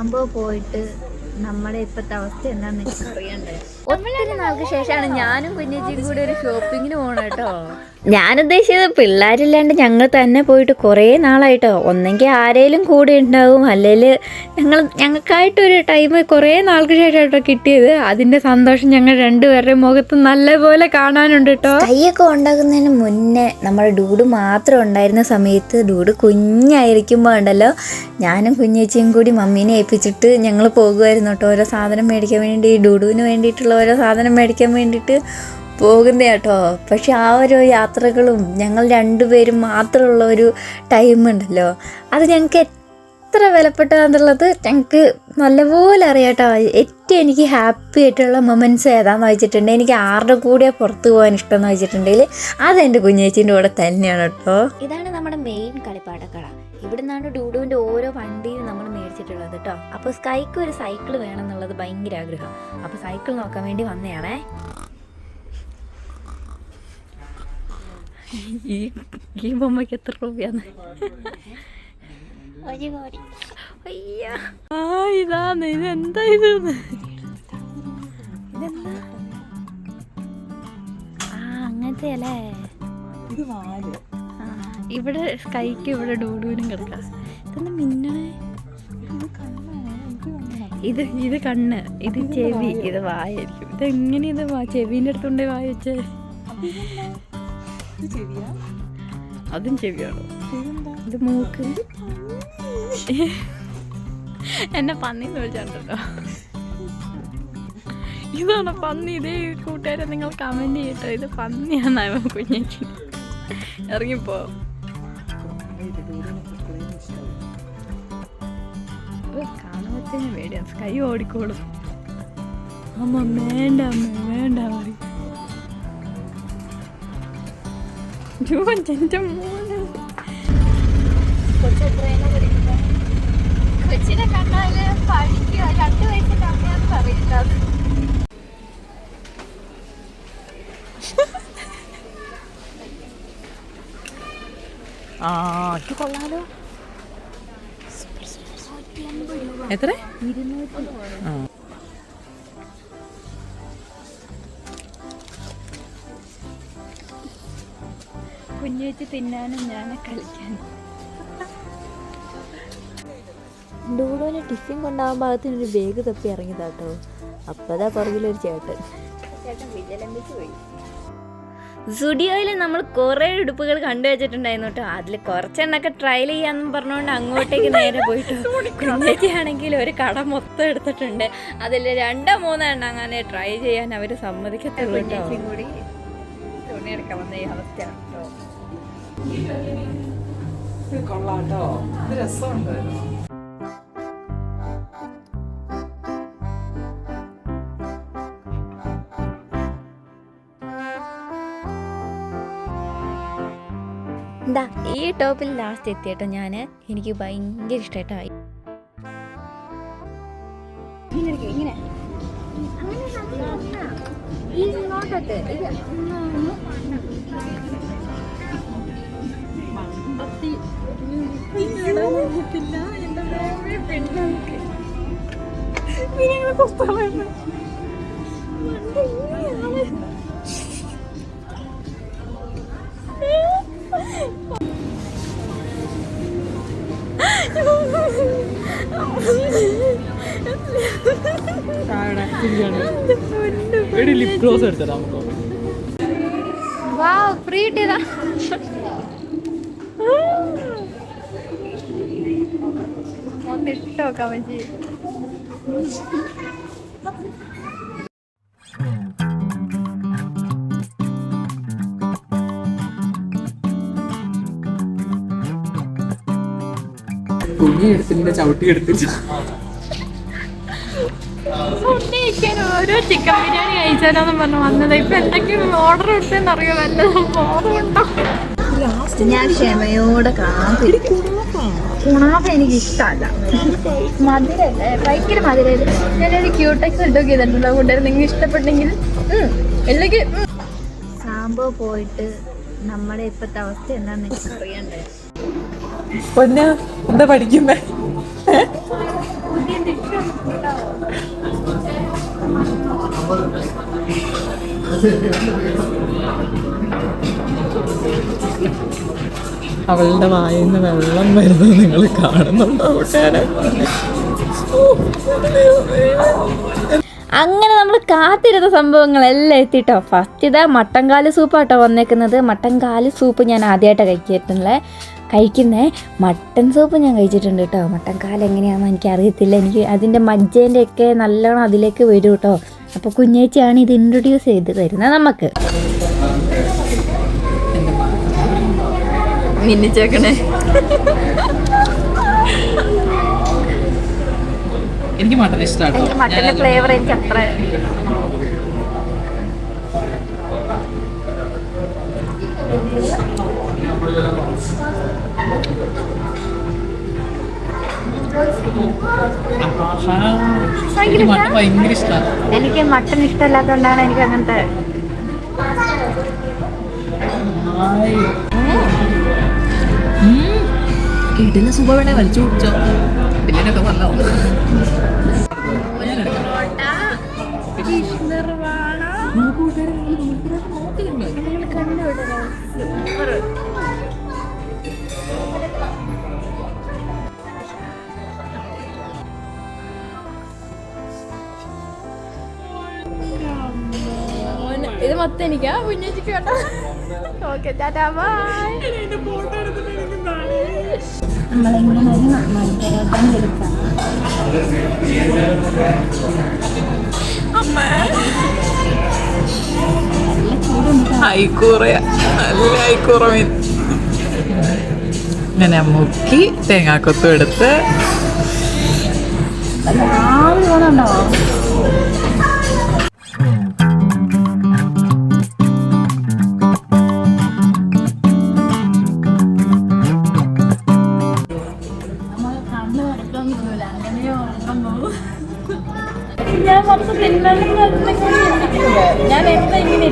സാമ്പോ പോയിട്ട് നമ്മുടെ ഇപ്പോഴത്തെ അവസ്ഥ എന്താണെന്ന് എനിക്ക് അറിയണ്ടേ ഒത്തിരി നാൾക്ക് ശേഷമാണ് ഞാനും കുഞ്ഞേച്ചിയും കൂടി ഒരു ഷോപ്പിങ്ങിന് പോകണം കേട്ടോ. ഞാൻ ഉദ്ദേശിച്ചത് പിള്ളേരില്ലാണ്ട് ഞങ്ങൾ തന്നെ പോയിട്ട് കുറേ നാളായിട്ടോ. ഒന്നെങ്കിൽ ആരേലും കൂടെ ഉണ്ടാവും. അല്ലെങ്കിൽ ഞങ്ങൾ ഞങ്ങൾക്കായിട്ടൊരു ടൈം കുറേ നാൾക്ക് ശേഷമായിട്ടോ കിട്ടിയത്. അതിന്റെ സന്തോഷം ഞങ്ങൾ രണ്ടുപേരുടെ മുഖത്ത് നല്ലപോലെ കാണാനുണ്ട് കേട്ടോ കൈയൊക്കെ ഉണ്ടാക്കുന്നതിന് മുന്നേ നമ്മുടെ ഡൂഡ് മാത്രം ഉണ്ടായിരുന്ന സമയത്ത് ഡൂഡ് കുഞ്ഞായിരിക്കുമ്പോൾ ഉണ്ടല്ലോ. ഞാനും കുഞ്ഞേച്ചിയും കൂടി മമ്മീനെ ഏൽപ്പിച്ചിട്ട് ഞങ്ങൾ പോകുമായിരുന്നു കേട്ടോ ഓരോ സാധനം മേടിക്കാൻ വേണ്ടി ഡൂഡുവിന് വേണ്ടിയിട്ടുള്ള ഓരോ സാധനം മേടിക്കാൻ വേണ്ടിയിട്ട്. പോകുന്ന കേട്ടോ. പക്ഷെ ആ ഒരു യാത്രകളും ഞങ്ങൾ രണ്ടുപേരും മാത്രമുള്ള ഒരു ടൈം ഉണ്ടല്ലോ. അത് ഞങ്ങൾക്ക് എത്ര വിലപ്പെട്ടതാന്നുള്ളത് ഞങ്ങൾക്ക് നല്ലപോലെ അറിയാട്ടോ ഏറ്റവും എനിക്ക് ഹാപ്പി ആയിട്ടുള്ള മൊമെന്റ്സ് ഏതാന്ന് വെച്ചിട്ടുണ്ടെങ്കിൽ എനിക്ക് ആരുടെ കൂടെ പുറത്ത് പോകാൻ ഇഷ്ടം എന്ന് വെച്ചിട്ടുണ്ടെങ്കിൽ അത് എന്റെ കുഞ്ഞേച്ചീന്റെ കൂടെ തന്നെയാണ് കേട്ടോ. ഇതാണ് നമ്മുടെ മെയിൻ കളിപ്പാട്ടക്കട. ഇവിടെ നിന്നാണ് ഡൂഡുവിന്റെ ഓരോ വണ്ടിയും നമ്മൾ മേടിച്ചിട്ടുള്ളത് കേട്ടോ. അപ്പോൾ സ്കൈക്ക് ഒരു സൈക്കിൾ വേണം എന്നുള്ളത് ഭയങ്കര ആഗ്രഹം. അപ്പോൾ സൈക്കിൾ നോക്കാൻ വേണ്ടി വന്നതാണേ ഈ ഈ ബൊമ്മയ്ക്ക് എത്ര രൂപയാണ്? ഒരു കോടി അയ്യ. ആ ഇതാന്ന് ഇതെന്താ ഇത്? ഇതെന്താ? ആ അങ്ങനത്തെ അല്ലേ ഇത് വാൽ. ആ, ഇവിടെ സ്കൈക്ക് ഇവിടെ ഡൂഡൂനും കിടക്കാം. ഇതെന്താ മിന്നണേ? ഇത് ഇത് ഇത് കണ്ണ്. ഇത് ചെവി. ഇത് വായായിരിക്കും. ഇത് എങ്ങനെ ഇത് ചെവിന്റെ അടുത്തുണ്ടേ വായ വെച്ചേ? അതും ചെവിയാണോ? ഇത് മൂക്ക്. എന്നെ പന്നി. എന്ന് വിളിച്ചിട്ടുണ്ടോ ഇതാണ് പന്നി. ഇതേ കൂട്ടുകാരെ നിങ്ങൾ കമന്റ് ചെയ്യട്ടോ. ഇത് പന്നിയാന്നാ കുഞ്ഞേച്ചി ഇറങ്ങിപ്പോ. കാണുമ്പത്തേന് പേടിയാണ് കൈ ഓടിക്കോളും. അമ്മ വേണ്ട അമ്മ വേണ്ട പറയും. ജൂൻ എന്റെ മോന് കൊച്ചിനെ കണ്ടാൽ പഠിക്കുക രണ്ട് വയസ്സിന്റെ അമ്മയാന്ന് പറയുന്നത് എത്ര? ആ. കുഞ്ഞുവെച്ച് തിന്നാനും ഞാൻ കളിക്കാനും ഡൂഡോനെ ടിഫിൻ കൊണ്ടാവാൻ ഭാഗത്തിന് ഒരു ബേഗ് തപ്പി ഇറങ്ങിയതാട്ടോ. അപ്പതാ പുറകിലൊരു ചേട്ടൻ. ചേട്ടൻ വിജയലംബിച്ച് പോയി. സുഡിയോയിൽ നമ്മൾ കുറേ ഉടുപ്പുകൾ കണ്ടു വെച്ചിട്ടുണ്ടായിരുന്നു കേട്ടോ. അതിൽ കുറച്ചെണ്ണൊക്കെ ട്രയൽ ചെയ്യാന്നും പറഞ്ഞുകൊണ്ട് അങ്ങോട്ടേക്ക് നേരെ പോയിട്ട്. കുഞ്ഞേച്ചിയാണെങ്കിൽ ഒരു കട മൊത്തം എടുത്തിട്ടുണ്ട്. അതിൽ രണ്ടോ മൂന്നോ എണ്ണം അങ്ങനെ ട്രൈ ചെയ്യാൻ അവർ സമ്മതിക്കത്തുള്ളൂ കേട്ടോ. കൂടി തുണിയെടുക്കാൻ വന്ന ഈ അവസ്ഥയാണ്. ഇത് കൊള്ളാട്ടോ. ഇത് രസമുണ്ട് എന്താ ഈ ടോപ്പിൽ ലാസ്റ്റ് എത്തിയിട്ടോ ഞാൻ എനിക്ക് ഭയങ്കര ഇഷ്ടമായിട്ടായി ഇങ്ങനെ. ലിപ് ഗ്ലോസ് എടുത്തരാ നമുക്ക്. വാ ഫ്രീ കിട്ടിയതാ ഒന്ന് ഇട്ട് നോക്കാൻ പറ്റി തുണി എടുത്തില്ല ചവിട്ടി എടുത്തില്ല ഉണ്ണിക്കാൻ ഓരോ ചിക്കൻ ബിരിയാണി കഴിച്ചാലോന്ന് പറഞ്ഞു വന്നത്. ഇപ്പൊ എന്തെങ്കിലും ഓർഡർ കൊടുത്തെന്ന് അറിയോ ഓർഡർ ഉണ്ടോ ഞാൻ ക്ഷമയോടെ കാത്തിരിക്കും. കുണാഫ എനിക്ക് ഇഷ്ടമല്ല മധുരല്ലേ? ഭയങ്കര മധുരല്ലേ? ഞാനൊരു ക്യൂടെക്സ് ഇട്ടോ ചെയ്തിട്ടുണ്ടോ കൂട്ടുകാർ നിങ്ങൾക്ക് ഇഷ്ടപ്പെട്ടെങ്കിൽ അല്ലെങ്കിൽ സാമ്പോ പോയിട്ട് നമ്മുടെ ഇപ്പോഴത്തെ അവസ്ഥ എന്താണെന്ന് എനിക്ക് അറിയണ്ടേ പൊന്ന എന്താ പഠിക്കുന്നേ? പുതിയ അവളുടെ വായിൽ നിന്ന് വെള്ളം വരുന്നത് നിങ്ങൾ കാണുന്നുണ്ടോ അങ്ങനെ നമ്മൾ കാത്തിരുന്ന സംഭവങ്ങളെല്ലാം എത്തിട്ടോ. ഫസ്റ്റ് ഇതാ മട്ടൻ കാൽ സൂപ്പാട്ടോ വന്നേക്കുന്നത്. മട്ടൻകാൽ സൂപ്പ് ഞാൻ ആദ്യമായിട്ടാണ് കഴിച്ചിട്ടുള്ളത് കഴിക്കുന്നേ. മട്ടൻ സൂപ്പ് ഞാൻ കഴിച്ചിട്ടുണ്ട് കേട്ടോ. മട്ടൻ കാൽ എങ്ങനെയാണെന്ന് എനിക്ക് അറിയത്തില്ല എനിക്ക് അതിന്റെ മജ്ജേന്റെ ഒക്കെ നല്ലോണം അതിലേക്ക് വരും കേട്ടോ. അപ്പോൾ കുഞ്ഞേച്ചിയാണ് ഇത് ഇൻട്രൊഡ്യൂസ് ചെയ്ത് തരുന്നത് നമുക്ക്. മിന്നിച്ചേക്കണേ. എനിക്ക് മട്ടൻ ഇഷ്ടമാണ് മട്ടന്റെ ഫ്ലേവർ എനിക്ക് അത്ര എനിക്ക് മട്ടൻ ഭയങ്കര ഇഷ്ടമാണ് എനിക്ക് മട്ടൺ ഇഷ്ടമല്ലാത്തതുകൊണ്ടാണ് എനിക്ക് അങ്ങനത്തെ ഇഡിലെ സുഖ വേണേ വലിച്ചു കുടിച്ചോ. ഇതിനൊക്കെ പറഞ്ഞോ ഇത് മൊത്തം എനിക്കാ? കുഞ്ഞു കേട്ടോ ഓക്കെ ടാറ്റാ ബൈ. നമ്മളിങ്ങനെ ഒരു മത്സരോട്ടം എടുക്കാം ഐക്കൂറ നല്ല ഐക്കൂറ മീൻ. ഇങ്ങനെ മുക്കി തേങ്ങാക്കൊത്തും എടുത്ത്. ഞാൻ ഇങ്ങനെ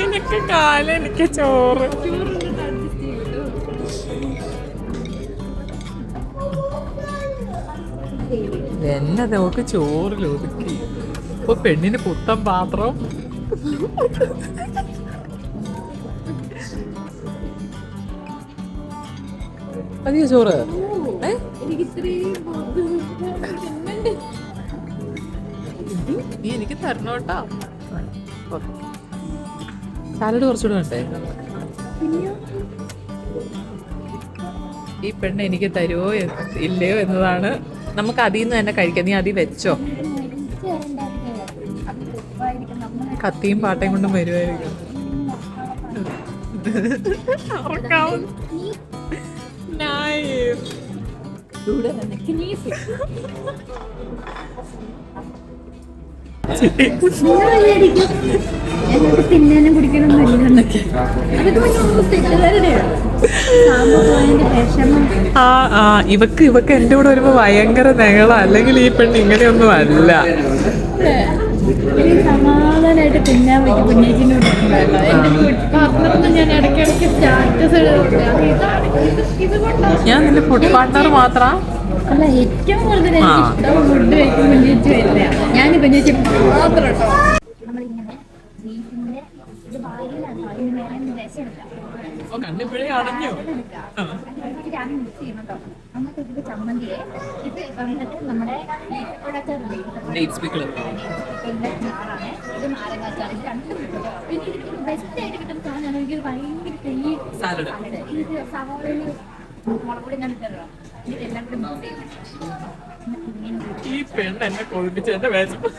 നിനക്ക് കാല എനിക്ക് ചോറ്. എന്നെ നോക്ക് ചോറിൽ ഒതുക്കി. ഇപ്പൊ പെണ്ണിന് പുത്തൻ പാത്രം. മതിയോ ചോറ്. നീ എനിക്ക് തരണോട്ടാ സാലഡ് കുറച്ചുകൂടെ വേണ്ടേ? ഈ പെണ്ണ് എനിക്ക് തരുമോ ഇല്ലയോ എന്നതാണ്. നമുക്ക് അതിൽ നിന്ന് തന്നെ കഴിക്കാം. നീ അതി വെച്ചോ. കത്തിയും പാട്ടയും കൊണ്ടും വരുമായിരിക്കും ഇവക്ക് ഇവക്ക് എന്റെ കൂടെ വരുമ്പോ ഭയങ്കര നെകള അല്ലെങ്കിൽ ഈ പെണ്ണ് ഇങ്ങനെയൊന്നും അല്ല. സമാധാനമായിട്ട് തിന്നാൻ പറ്റും. എന്റെ പാർട്ട്ണറിന് ഞാൻ ഇടയ്ക്കിടയ്ക്ക് സ്റ്റാറ്റസ് ഞാൻ നിന്റെ ഫുഡ് പാർട്ട്ണർ മാത്രാ? അല്ല ഏറ്റവും കൂടുതൽ എനിക്ക് ഇഷ്ടം ഫുഡ് കഴിക്കും കുഞ്ഞേച്ചി വരില്ല ഞാൻ കുഞ്ഞേച്ചി മാത്രം കേട്ടോ നമ്മളിങ്ങനെ ബീഫിന്റെ ഇത് വായിലാണ് അതിന് വേറെ വിഷമില്ല ഓ കണ്ണിപ്പോഴേ അടഞ്ഞു. ആ. മിക്സ് ചെയ്യണം കേട്ടോ നമുക്ക് ഇതിൽ ചമ്മന്തിയെ ഇത് വന്നിട്ട് നമ്മുടെ ചാറാണ് ഇത് നാരങ്ങാച്ചാറ്. ഇത് രണ്ടും കിട്ടും. കേട്ടോ. പിന്നെ ബെസ്റ്റ് ആയിട്ട് കിട്ടുന്ന സാധനമാണ് എനിക്ക് ഭയങ്കര ഈ സാലഡ്. ഇത് സവാളയിൽ മുളക് പൊടി ഞാൻ ഇട്ടല്ലോ ഇതെല്ലാം കൂടി മിക്സ് ചെയ്യും ഇങ്ങനെ ഈ പെണ്ണ് എന്നെ കൊതിപ്പിച്ച് എന്റെ വിശപ്പ്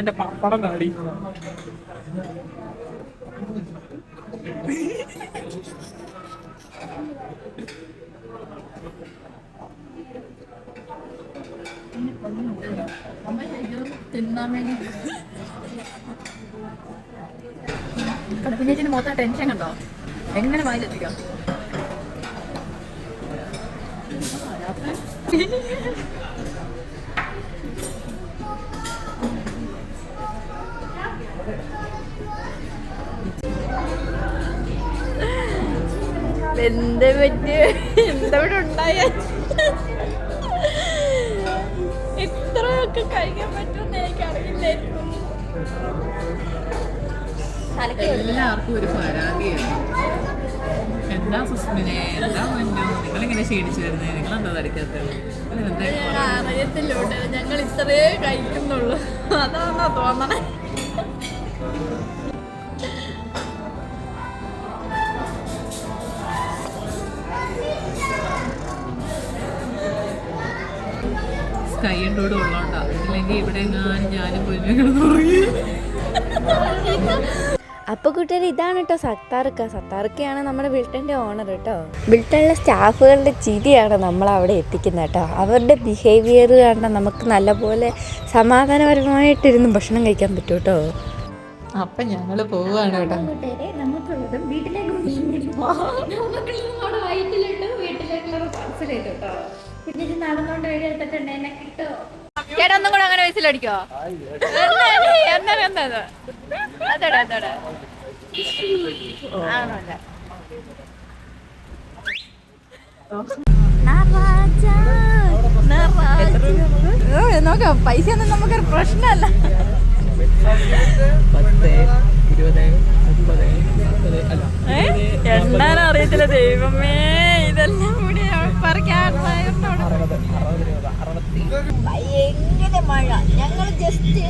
എന്റെ പപ്പടം നാടി. തിന്നാൻ മൊത്തം ടെൻഷൻ കണ്ടോ? എങ്ങനെ വായിലെത്തിക്കാം എന്ത് പറ്റി? എന്തവിടെ ഉണ്ടായ? ഇത്രയൊക്കെ കഴിക്കാൻ പറ്റുമെന്ന് എനിക്ക് അറിയില്ലായിരുന്നു എല്ലാവർക്കും ഒരു പരാതിയാണ്. എന്താ സുസ്മിനെ? എന്താ മഞ്ഞു നിങ്ങളിങ്ങനെ ക്ഷീണിച്ചു വരുന്നത് നിങ്ങൾ എന്താ തടിക്കാത്തത് ഞങ്ങൾ ഇത്രേ കഴിക്കുന്നുള്ളൂ. അതാണോ തോന്നണേ? സ്കൈന്റെ കൂടെ ഉള്ളോണ്ടാ ഇല്ലെങ്കിൽ ഇവിടെ ഞാൻ ഞാനും കൂട്ടുകാർ ഇതാണ് കേട്ടോ സത്താർക്ക. സത്താർക്കയാണ് നമ്മുടെ ബിൽട്ടന്റെ ഓണർ കേട്ടോ ബിൽട്ടണിലെ സ്റ്റാഫുകളുടെ ചിരിയാണ് നമ്മൾ അവിടെ എത്തിക്കുന്നത് കേട്ടോ അവരുടെ ബിഹേവിയർ കാരണം നമുക്ക് നല്ലപോലെ സമാധാനപരമായിട്ടിരുന്ന് ഭക്ഷണം കഴിക്കാൻ പറ്റും കേട്ടോ അപ്പൊ ഞങ്ങൾ പോവാണ് കേട്ടോ. ചേട്ടാ ഒന്നും കൂടെ അങ്ങനെ വയസ്സിലടിക്കോ എന്താ എന്താ അതടാ അതടാ. ആണല്ല. നോക്കാം പൈസ ഒന്നും നമുക്കൊരു പ്രശ്നമല്ല. എണ്ണാൻ അറിയത്തില്ല ദൈവമേ ഇതെല്ലാം കൂടി അറുപത് രൂപ അറുപത്തി ഭയങ്കര മഴ. ഞങ്ങൾ ജസ്റ്റ്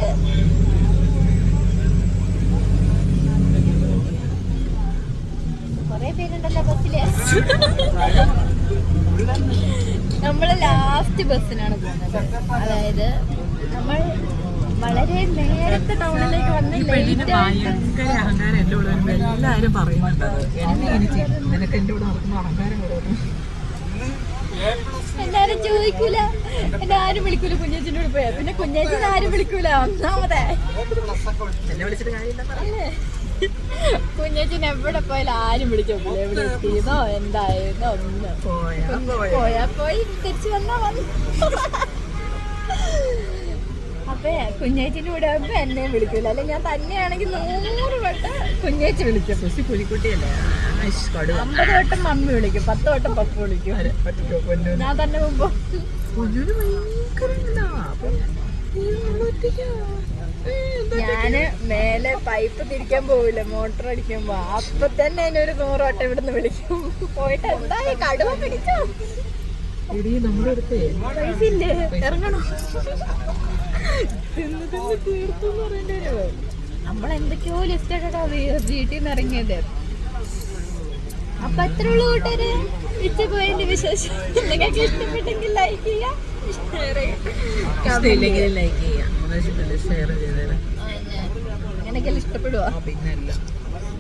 കൊറേ പേരുണ്ടല്ലോ ബസ്സിൽ. നമ്മൾ ലാസ്റ്റ് ബസ്സിനാണ് പോകുന്നത്. അതായത് നമ്മൾ വളരെ നേരത്തെ ടൗണിലേക്ക് വന്ന് എല്ലാരും പറയുന്നുണ്ട്. എന്നെ എനിക്ക് നിനക്ക് എന്റെ കൂടെ നടക്കുന്ന അഹങ്കാരം കൂടെ. എല്ലാരും ചോദിക്കൂല. എന്നെ ആരും വിളിക്കൂല കുഞ്ഞേച്ചിന്റെ കൂടെ പോയാ. പിന്നെ കുഞ്ഞേച്ചിനെ ആരും വിളിക്കൂല. ഒന്നാമതേ. കുഞ്ഞേച്ചിന് എവിടെ പോയാലും ആരും വിളിക്കൂല. എവിടെ എത്തിയതോ എന്തായിരുന്നോ ഒന്ന്. പോയാ പോയി. തിരിച്ചു വന്നാ വന്നു അപ്പേ കുഞ്ഞേച്ചിന്റെ കൂടെ ആകുമ്പോ എന്നെ വിളിക്കൂല. അല്ലെ ഞാൻ തന്നെയാണെങ്കിൽ നൂറ് വട്ടം കുഞ്ഞേച്ചി വിളിക്കും. സുസി പുലിക്കുട്ടിയല്ലേ? അമ്പത് വട്ടം മമ്മി വിളിക്കും പത്ത് വട്ടം പപ്പ വിളിക്കും. ഞാൻ തന്നെ മുമ്പ് ഞാൻ മേലെ പൈപ്പ് തിരിക്കാൻ പോവില്ല മോട്ടർ അടിക്കുമ്പോ അപ്പൊ തന്നെ എന്നെ ഒരു നൂറ് വട്ടം ഇവിടുന്ന് വിളിക്കും. പോയിട്ട് എന്തായി കടുവ പിടിച്ചോ? ഇടി നമ്മുടെ അടുത്തേ. പൈസ. ഇല്ലേ ഇറങ്ങണോ? നമ്മളെന്തൊക്കെയോ ലിസ്റ്റ് വീട്ടിൽ നിന്ന് ഇറങ്ങിയത്. അപ്പൊ അത്ര ഉള്ളു കൂട്ടര് ഇച്ച പോയതിന്റെ വിശേഷം. നിങ്ങൾക്ക് ഇഷ്ടപ്പെട്ടെങ്കിൽ ലൈക്ക് ചെയ്യാം ലൈക്ക് ചെയ്യാം. ഷെയർ ചെയ്തേരാ. അങ്ങനെയൊക്കെ ഇഷ്ടപ്പെടുവോ? ആ പിന്നല്ല.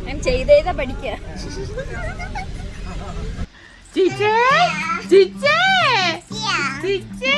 ഞാൻ ചെയ്ത് പഠിക്ക. പഠിക്കുക ചിച്ചേ ചിച്ചേ ചിച്ചേ.